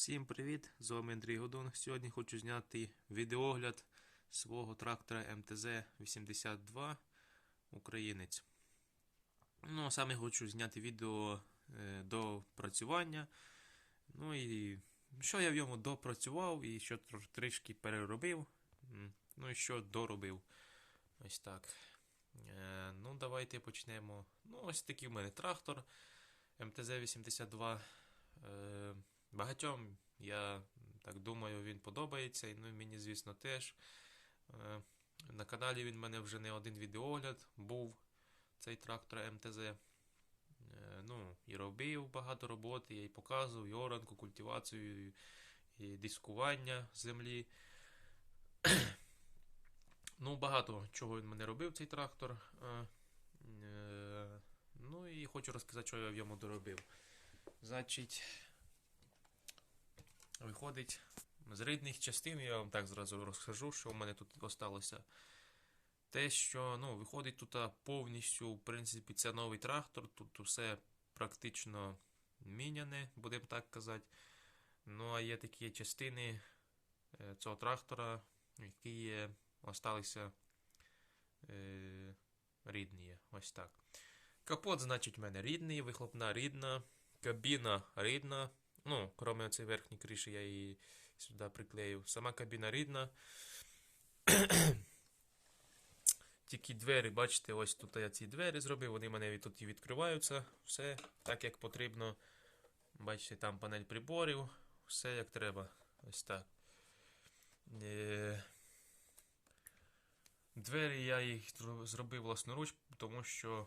Всім привіт! З вами Андрій Годон. Сьогодні хочу зняти відеогляд свого трактора МТЗ-82 Українець. Ну, а саме хочу зняти відео е, до працювання. Ну і що я в ньому допрацював і що трішки переробив. Ну і що доробив. Ось так. Е, ну, давайте почнемо. Ну, ось такий в мене трактор МТЗ-82. Багатьом, я так думаю, він подобається, і ну, мені, звісно, теж. Е, На каналі він в мене вже не один відеогляд був цей трактор МТЗ. Е, Ну, і робив багато роботи, я і показував, і оранку, культивацію, і, дискування землі. ну, багато чого він мене робив, цей трактор. Е, Ну і хочу розказати, що я в ньому доробив. Значить, виходить з рідних частин, я вам так зразу розкажу, що в мене тут осталося. Те, що ну, виходить тут повністю, в принципі, це новий трактор, тут все практично міняне, будемо так казати. Ну, а є такі частини е, цього трактора, які є, осталися е, рідні. Ось так. Капот, значить, в мене рідний, вихлопна рідна, кабіна рідна. Ну, кроме цієї верхньої криші, я її сюди приклеїв. Сама кабіна рідна. Тільки двері, бачите, ось тут я ці двері зробив, вони мене тут і відкриваються. Все так, як потрібно. Бачите, там панель приборів, все як треба. Ось так. Е, Двері я їх зробив власноруч, тому що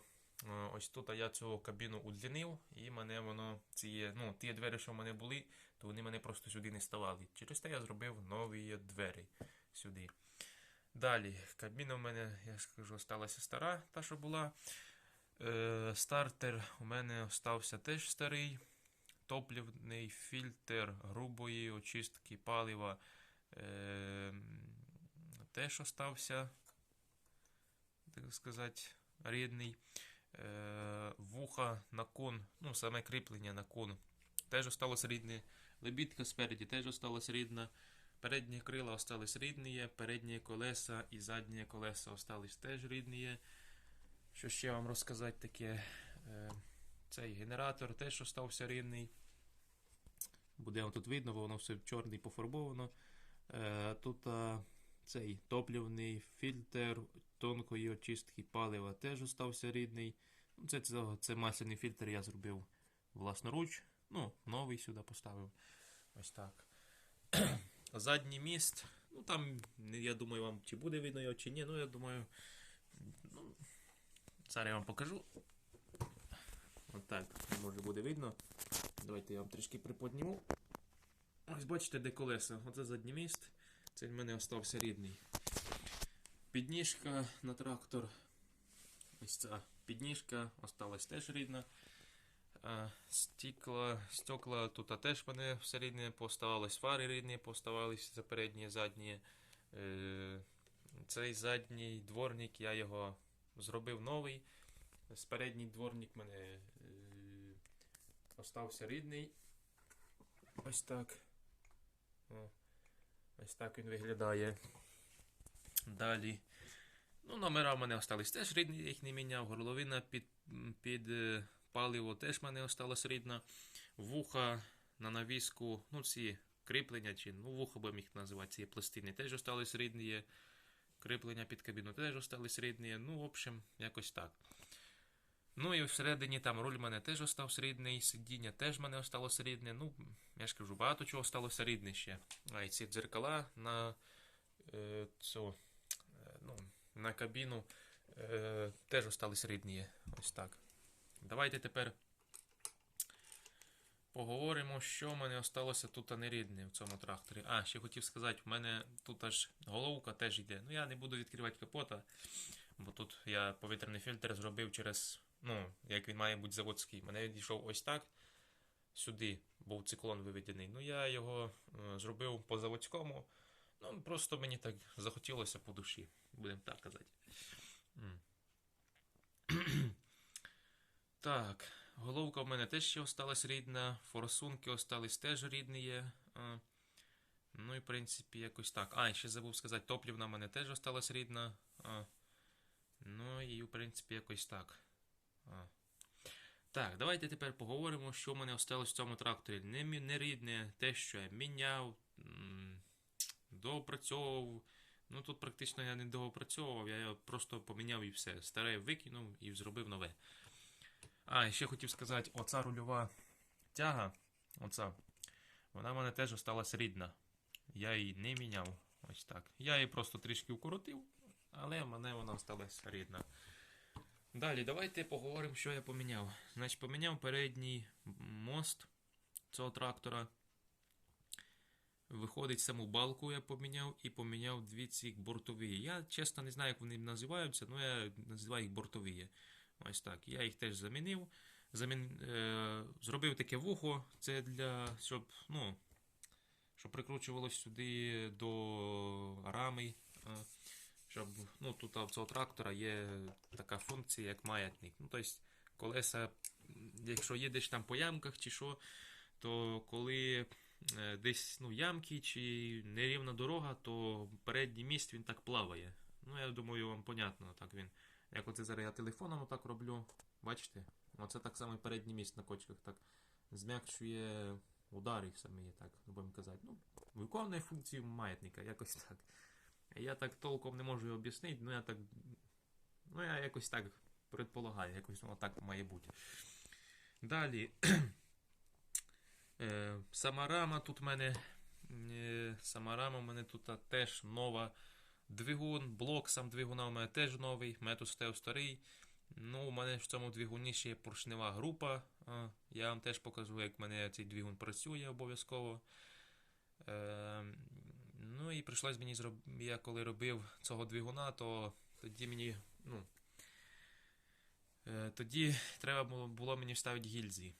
ось тут я цю кабіну удлінив, і мене воно ці, ну, ті двері, що в мене були, то вони мене просто сюди не ставали. Через те я зробив нові двері сюди. Далі, кабіна в мене, я скажу, сталася стара, та що була. Е, стартер у мене стався теж старий. Топлівний фільтр грубої очистки палива е, теж остався, так сказати, рідний. Е, вуха на кон, ну, саме кріплення на кон теж осталось рідне. Лебідка спереді теж осталась рідна. Передні крила остались рідні, передні колеса і задні колеса остались теж рідні. Що ще вам розказати таке? Е, Цей генератор теж остався рідний. Буде вам тут видно, бо воно все чорний пофарбовано. Е, Тут цей топлівний фільтр тонкої очистки палива теж остався рідний. Ну, Це, це, це масляний фільтр я зробив власноруч. Ну, новий сюди поставив. Ось так. Задній міст. Ну там, я думаю, вам чи буде видно його, чи ні. Ну, я думаю. Ну, зараз я вам покажу. Отак, може буде видно. Давайте я вам трішки приподніму. Ось бачите, де колеса. Оце задній міст. Це в мене остався рідний. Підніжка на трактор. Ось ця підніжка осталась теж рідна. А, Стекла, тут теж мене все рідне поставалось, фари рідні поставались за передні, задні. Е, Цей задній дворник я його зробив новий. З передній дворник мене е, остався рідний. Ось так. Ось так він виглядає. Далі. Ну, номера в мене остались теж рідні, я їх не міняв. Горловина під, під е, паливо теж в мене осталась рідна. Вуха на навіску, ну ці кріплення, чи ну вуха будемо їх називати, ці пластини теж остались рідні. Кріплення під кабіну теж остались рідні. Ну, в общем, якось так. Ну і всередині там руль мене теж остався рідний, сидіння теж мене осталося рідне. Ну, я ж кажу, багато чого осталося рідне ще. А і ці дзеркала на е, цю, е, ну, на кабіну е, теж остались рідні. Ось так. Давайте тепер поговоримо, що в мене осталося тут а не рідне в цьому тракторі. А, ще хотів сказати, в мене тут аж головка теж йде. Ну, я не буду відкривати капота, бо тут я повітряний фільтр зробив через, ну, як він має бути заводський. Мене відійшов ось так. Сюди був циклон виведений. Ну, я його е, зробив по заводському. Ну, просто мені так захотілося по душі, будемо так казати. Так, головка в мене теж ще осталась рідна, форсунки остались теж рідні. Е, ну і в принципі якось так. А, ще забув сказати, топлівна в мене теж осталась рідна. Ну і в принципі якось так. Так, давайте тепер поговоримо, що в мене осталось в цьому тракторі. Не, не рідне, те, що я міняв, доопрацьовував. Ну тут практично я не доопрацьовував, я просто поміняв і все. Старе викинув і зробив нове. А, ще хотів сказати, оця рульова тяга, оця, вона в мене теж осталась рідна. Я її не міняв. Ось так. Я її просто трішки укоротив, але в мене вона осталась рідна. Далі, давайте поговоримо, що я поміняв. Значить, поміняв передній мост цього трактора. Виходить, саму балку я поміняв і поміняв дві ці бортові. Я чесно не знаю, як вони називаються, але я називаю їх бортові. Ось так. Я їх теж замінив. Замін... Е... Зробив таке вухо. Це для. щоб, ну, щоб прикручувалось сюди до рами. Щоб, ну, тут в цього трактора є така функція, як маятник. Ну, тобто, колеса, якщо їдеш там по ямках чи що, то коли е, десь ну, ямки чи нерівна дорога, то передній міст він так плаває. Ну, я думаю, вам понятно, так він. Як оце зараз я телефоном отак роблю, бачите? Оце так само і передній міст на кочках так зм'якшує удари самі, так будемо казати. Ну, виконує функцію маятника, якось так. Я так толком не можу об'яснити, ну я так. Ну, я якось так предполагаю, якось воно так має бути. Далі. Е, Сама рама тут в мене. е, Сама рама в мене тут теж нова. Двигун, блок сам двигуна у мене теж новий, в мене тут стояв старий. Ну, у мене в цьому двигуні ще є поршнева група. Я вам теж покажу, як в мене цей двигун працює обов'язково. Ну і прийшлось мені зроб... Я коли робив цього двигуна, то тоді мені. Ну, е, тоді треба було, мені вставити гільзі.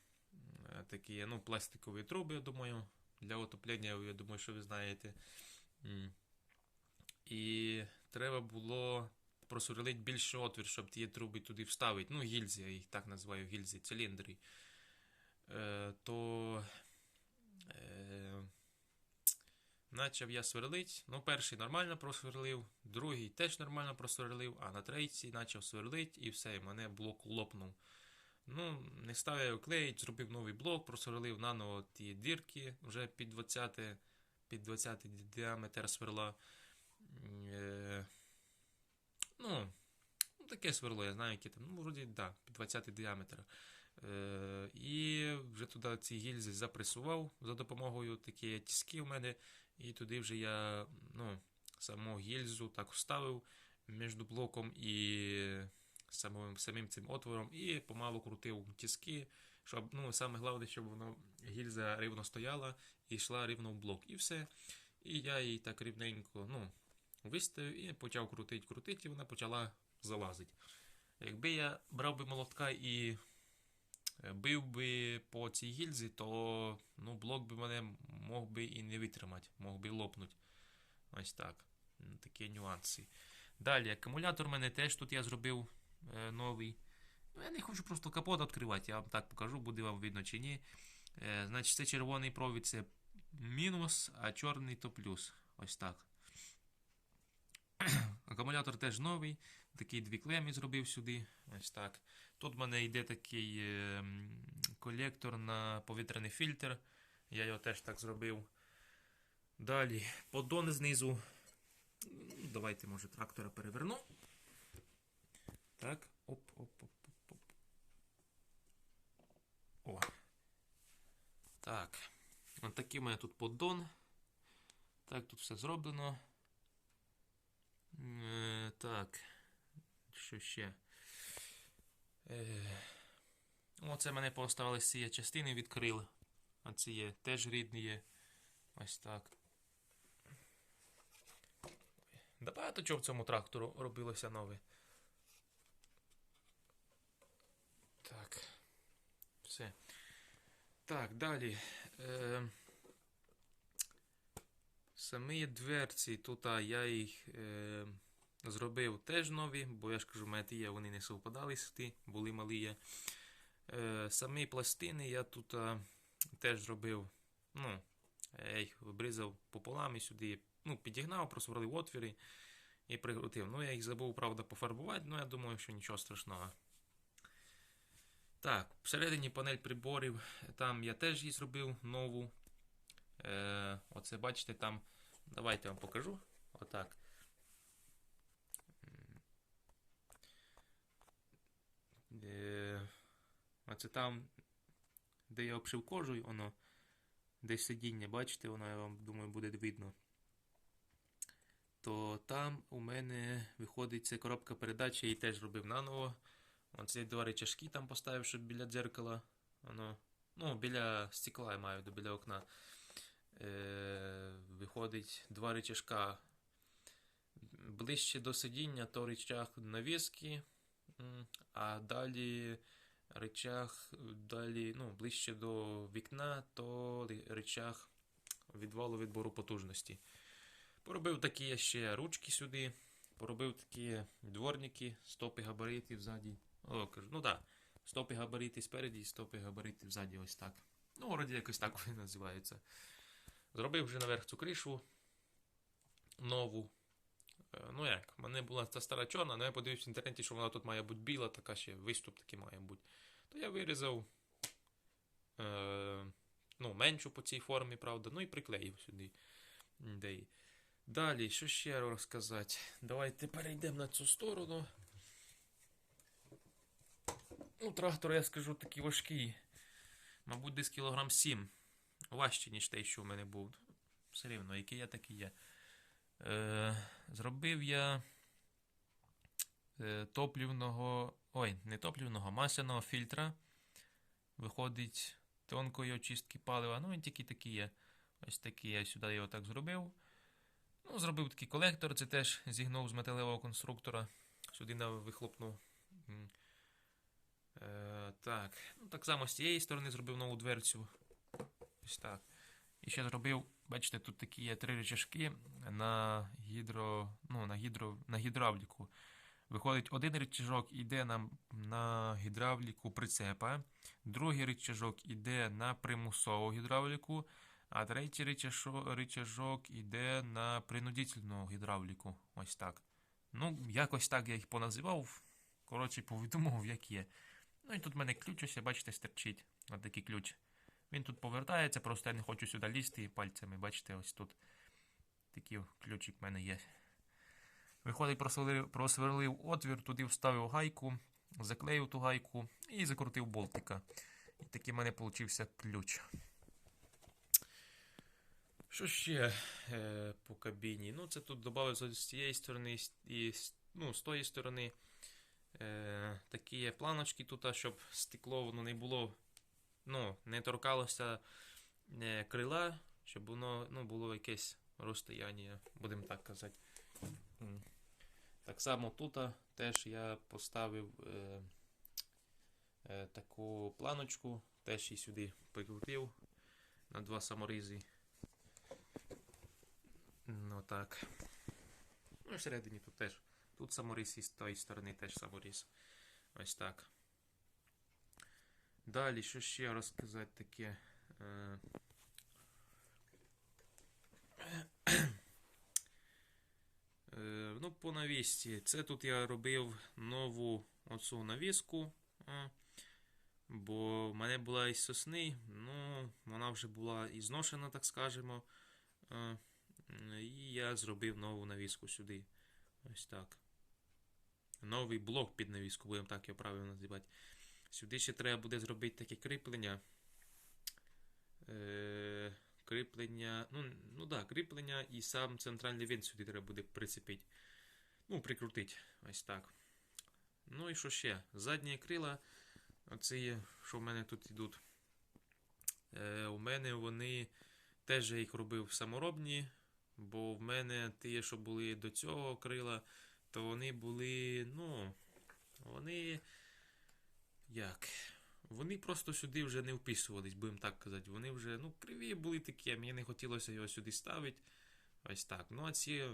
Е, Такі, ну, пластикові труби, я думаю, для отоплення, я думаю, що ви знаєте. І треба було просверлити більше отвір, щоб ті труби туди вставити. Ну, гільзі, я їх так називаю гільзі, циліндри. Е, то почав я сверлить. Ну, перший нормально просверлив, другий теж нормально просверлив, а на третій почав сверлить і все, і мене блок лопнув. Ну, не став я його клеїть, зробив новий блок, просверлив наново ті дірки вже під 20, під 20 діаметр сверла. Е, ну, таке сверло, я знаю, яке там. Ну, вроді, да, під 20 діаметр. Е, і туди ці гільзи запресував за допомогою такі тіски в мене. І туди вже я ну, саму гільзу так вставив між блоком і самим, самим цим отвором, і помалу крутив тіски, щоб ну, саме головне, щоб воно гільза рівно стояла і йшла рівно в блок. І все. І я її так рівненько ну, виставив і почав крутити, крутити, і вона почала залазити. Якби я брав би молотка і бив би по цій гільзі, то ну, блок би мене мог би і не витримати, мог би лопнути. Ось так. Такі нюанси. Далі, акумулятор в мене теж тут я зробив е, новий. Ну, Я не хочу просто капот відкривати, я вам так покажу, буде вам видно чи ні. Е, значить, це червоний провід це мінус, а чорний то плюс. Ось так. Акумулятор теж новий. Такі дві клеми зробив сюди. Ось так. Тут в мене йде такий е, колектор на повітряний фільтр. Я його теж так зробив. Далі, поддон знизу. Ну, Давайте, може, трактора переверну. Так, оп, оп, оп, оп, оп. О. Так. Ось такий у мене тут поддон. Так, тут все зроблено. Е, так. Що ще? Е, оце мене поставилися ці частини від крил. А ці є теж рідні є. Ось так. Да багато чого в цьому трактору робилося нове. Так. Все. Так, далі. Е, самі дверці тут я їх е, зробив теж нові, бо я ж кажу, в мене ті є, вони не совпадали з ті, були малі. Е, самі пластини я тут а, теж зробив. Ну, я їх обрізав пополам і сюди. Ну, підігнав, просверлив отвіри і прикрутив. Ну, я їх забув, правда, пофарбувати, але я думаю, що нічого страшного. Так, всередині панель приборів, там я теж її зробив нову. Е, оце бачите там. Давайте я вам покажу. Отак. Оце там, де я обшив кожу, воно десь сидіння, бачите, воно, я вам думаю, буде видно. То там у мене виходить це коробка передач, я її теж робив наново. Оці два речашки там поставив, щоб біля дзеркала. Воно, ну, біля стекла я маю, біля окна. Е, виходить два речашка. Ближче до сидіння, то речах навіски, а далі речах, далі, ну, ближче до вікна, то речах відвалу відбору потужності. Поробив такі ще ручки сюди, поробив такі дворники, стопи габаритів ззаді. О, кажу, ну так, да, стопи габарити спереді стопи габарити ззаді, ось так. Ну, вроді якось так вони називаються. Зробив вже наверх цю кришу нову. Е, Ну як, в мене була та стара чорна, але я подивився в інтернеті, що вона тут має бути біла, така ще виступ такий має бути. То я вирізав е, ну, меншу по цій формі, правда, ну і приклеїв сюди. Де. Далі, що ще розказати? Давайте перейдемо на цю сторону. Ну, трактор, я скажу, такий важкий. Мабуть, десь кілограм 7. Важче, ніж той, що в мене був. Все рівно, який я, такий є. Е, зробив я е, топлівного. Ой, не топлівного, масляного фільтра. Виходить тонкої очистки палива. Ну, він тільки такий є. Ось такий я сюди його так зробив. Ну, зробив такий колектор, це теж зігнув з металевого конструктора. Сюди на вихлопну. Е, так. Ну, так само з цієї сторони зробив нову дверцю. Ось так. І ще зробив, бачите, тут такі є три рычажки на гідро, ну, на гідро, на гідравліку. Виходить, один рычажок йде на, на гідравліку прицепа, другий рычажок йде на примусову гідравліку, а третій рычажок, рычажок йде на принудительну гідравліку. Ось так. Ну, якось так я їх поназивав. Коротше, повідомив, як є. Ну і тут в мене ключ, ось, бачите, стерчить. Ось такий ключ. Він тут повертається, просто я не хочу сюди лізти пальцями. Бачите, ось тут такий ключик в мене є. Виходить, просверлив, просверлив отвір, туди вставив гайку, заклеїв ту гайку і закрутив болтика. І такий в мене получився ключ. Що ще е, по кабіні? Ну, це тут додав з цієї сторони і ну, з тої сторони. Е, такі є планочки тут, щоб стекло воно не було, ну, не торкалося е, крила, щоб воно ну, було якесь розстояння, будемо так казати. Так само тут теж я поставив е, е, таку планочку, теж її сюди прикрутив на два саморізи. Ну так. Ну всередині тут теж. Тут саморіз і з тої сторони теж саморіз. Ось так. Далі, що ще розказати таке? Е, Е, ну, по навісці. Це тут я робив нову оцю навіску. Бо в мене була із сосни, ну, вона вже була і зношена, так скажемо. І я зробив нову навіску сюди. Ось так. Новий блок під навіску, будемо так його правильно називати. Сюди ще треба буде зробити таке кріплення. Е, кріплення. Ну, ну да, кріплення і сам центральний винт сюди треба буде прицепити. Ну, прикрутити. Ось так. Ну і що ще? Задні крила. Оці, що в мене тут йдуть. Е, у мене вони теж я їх робив саморобні, бо в мене ті, що були до цього крила, то вони були, ну, вони. Як? Вони просто сюди вже не вписувались, будемо так казати. Вони вже, ну, криві були такі, а мені не хотілося його сюди ставити. Ось так. Ну, а ці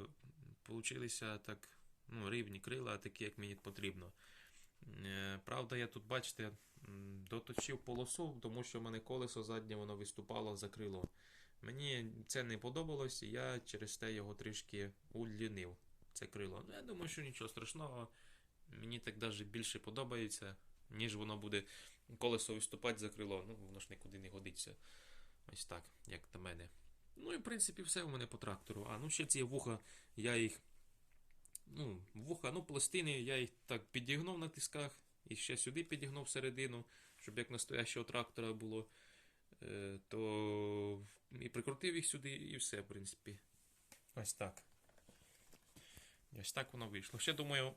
получилися так, ну, рівні крила, такі, як мені потрібно. Е, Правда, я тут, бачите, доточив полосу, тому що в мене колесо заднє воно виступало за крило. Мені це не подобалось, і я через те його трішки улінив. Це крило. Ну, я думаю, що нічого страшного. Мені так навіть більше подобається, ніж воно буде колесо виступати за крило. Ну, воно ж нікуди не годиться. Ось так, як на мене. Ну і в принципі все у мене по трактору. А ну ще ці вуха, я їх. Ну, вуха, ну, пластини, я їх так підігнув на тисках і ще сюди підігнув всередину, щоб як настоящого трактора було. Е, то і прикрутив їх сюди, і все, в принципі. Ось так. Ось так воно вийшло. Ще думаю,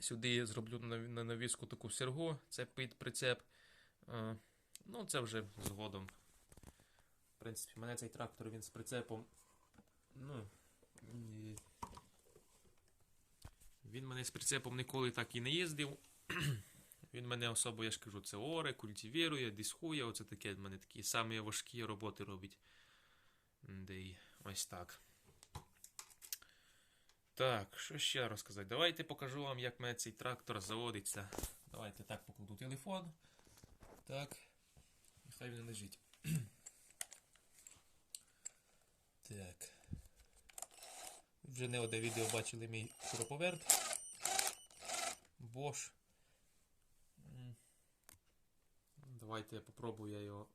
сюди зроблю на, на навіску таку сергу, це під прицеп. Е, ну, це вже згодом. В принципі, мене цей трактор він з прицепом. Ну. Він мене з прицепом ніколи так і не їздив. Він мене особо, я ж кажу, це оре, культивірує, дисхує, оце таке в мене такі самі важкі роботи робить. Де й ось так. Так, що ще розказати? Давайте покажу вам, як мене цей трактор заводиться. Давайте так покладу телефон. Так. Нехай він лежить. так. Вже не одне відео бачили мій шуруповерт. Bosch. Давайте я попробую я його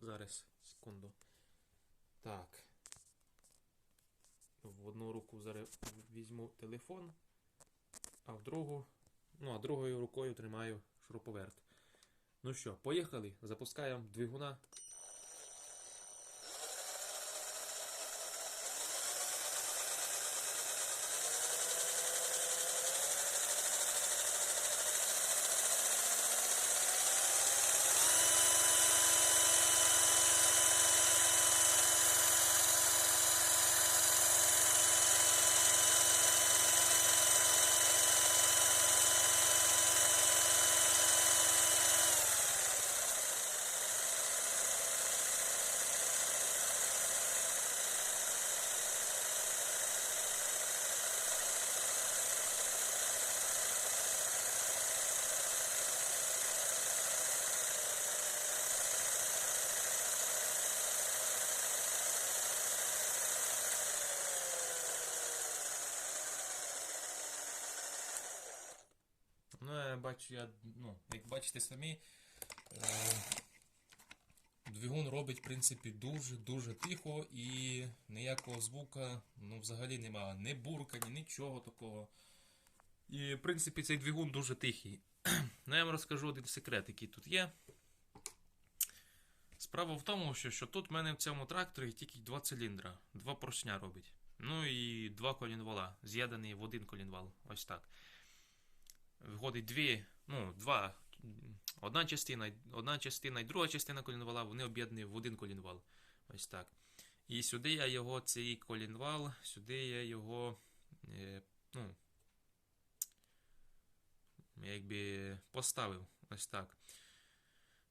зараз. Секунду. Так. В одну руку зараз візьму телефон, а в другу. Ну, а другою рукою тримаю шуруповерт. Ну що, поїхали. Запускаємо двигуна. Ну, я бачу, я, ну, як бачите самі, е, двигун робить, в принципі, дуже-дуже тихо і ніякого звука, ну, взагалі немає. Ні бурка, нічого такого. І, в принципі, цей двигун дуже тихий. Ну, я вам розкажу один секрет, який тут є. Справа в тому, що, що тут в мене в цьому тракторі тільки два циліндра, два поршня робить. Ну і два колінвала, з'єднані в один колінвал. Ось так виходить дві, ну, два. Одна частина, одна частина і друга частина колінвала, вони об'єднані в один колінвал. Ось так. І сюди я його, цей колінвал, сюди я його, е, ну, якби поставив. Ось так.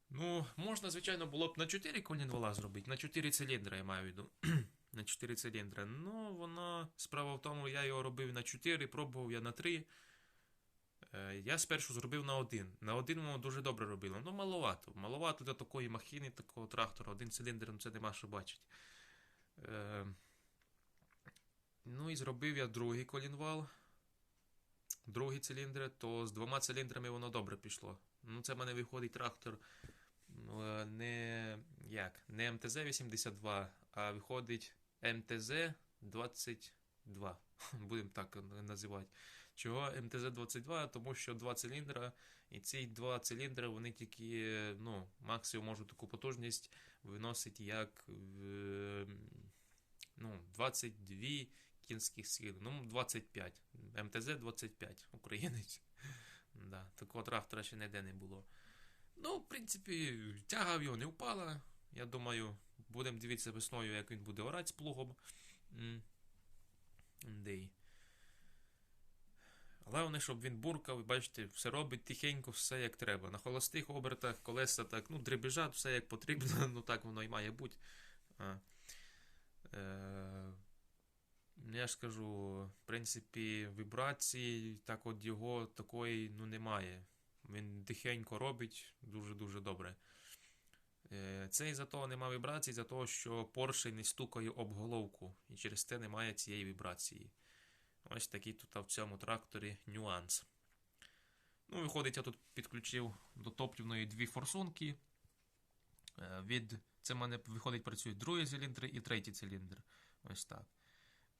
Ну, можна, звичайно, було б на 4 колінвала зробити, на 4 циліндри, я маю в виду. на 4 циліндри. Ну, воно, справа в тому, я його робив на 4, пробував я на 3. Е, Я спершу зробив на один. На один воно дуже добре робило. Ну, маловато. Маловато для такої махіни, такого трактора. Один циліндр, ну це нема що бачити. Е, ну і зробив я другий колінвал. Другий циліндр, то з двома циліндрами воно добре пішло. Ну, це в мене виходить трактор е, не як, не МТЗ-82, а виходить МТЗ-22. Будемо так називати. Чого МТЗ-22? Тому що два циліндра, і ці два циліндри, вони тільки ну, максимум можуть таку потужність виносити як ну, 22 кінських сил. Ну, 25. МТЗ-25, українець. Да, такого трактора ще ніде не було. Ну, в принципі, тяга його не впала. Я думаю, будемо дивитися весною, як він буде орати з плугом. Дей. Головне, щоб він буркав, і бачите, все робить тихенько, все як треба. На холостих обертах колеса так, ну, дребіжать, все як потрібно, ну так воно і має бути. Е, Я ж кажу, в принципі, вібрації, так от його такої ну, немає. Він тихенько робить дуже-дуже добре. Е, Це із-за того немає вібрацій, за того, що поршень не стукає об головку, і через те немає цієї вібрації. Ось такий тут в цьому тракторі нюанс. Ну, виходить, я тут підключив до топлівної дві форсунки. Е, Від, це в мене виходить, працюють другий циліндр і третій циліндр. Ось так.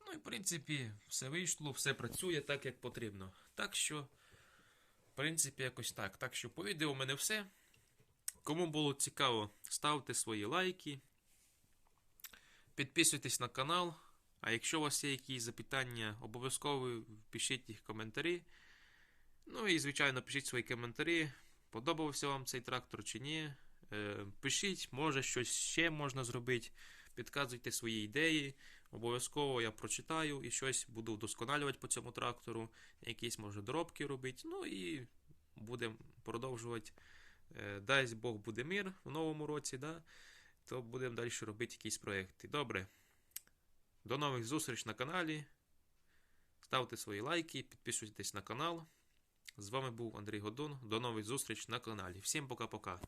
Ну і в принципі, все вийшло, все працює так, як потрібно. Так що, в принципі, якось так. Так що по відео у мене все. Кому було цікаво, ставте свої лайки. Підписуйтесь на канал. А якщо у вас є якісь запитання, обов'язково пишіть їх в коментарі. Ну і, звичайно, пишіть свої коментарі. Подобався вам цей трактор чи ні. Е, Пишіть, може щось ще можна зробити. Підказуйте свої ідеї. Обов'язково я прочитаю і щось буду вдосконалювати по цьому трактору. Якісь, може, доробки робити. Ну і будемо продовжувати. Е, Дасть Бог буде мир в новому році, да? то будемо далі робити якісь проекти. Добре. До нових зустріч на каналі. Ставте свої лайки, підписуйтесь на канал. З вами був Андрій Годун. До нових зустріч на каналі. Всім пока-пока.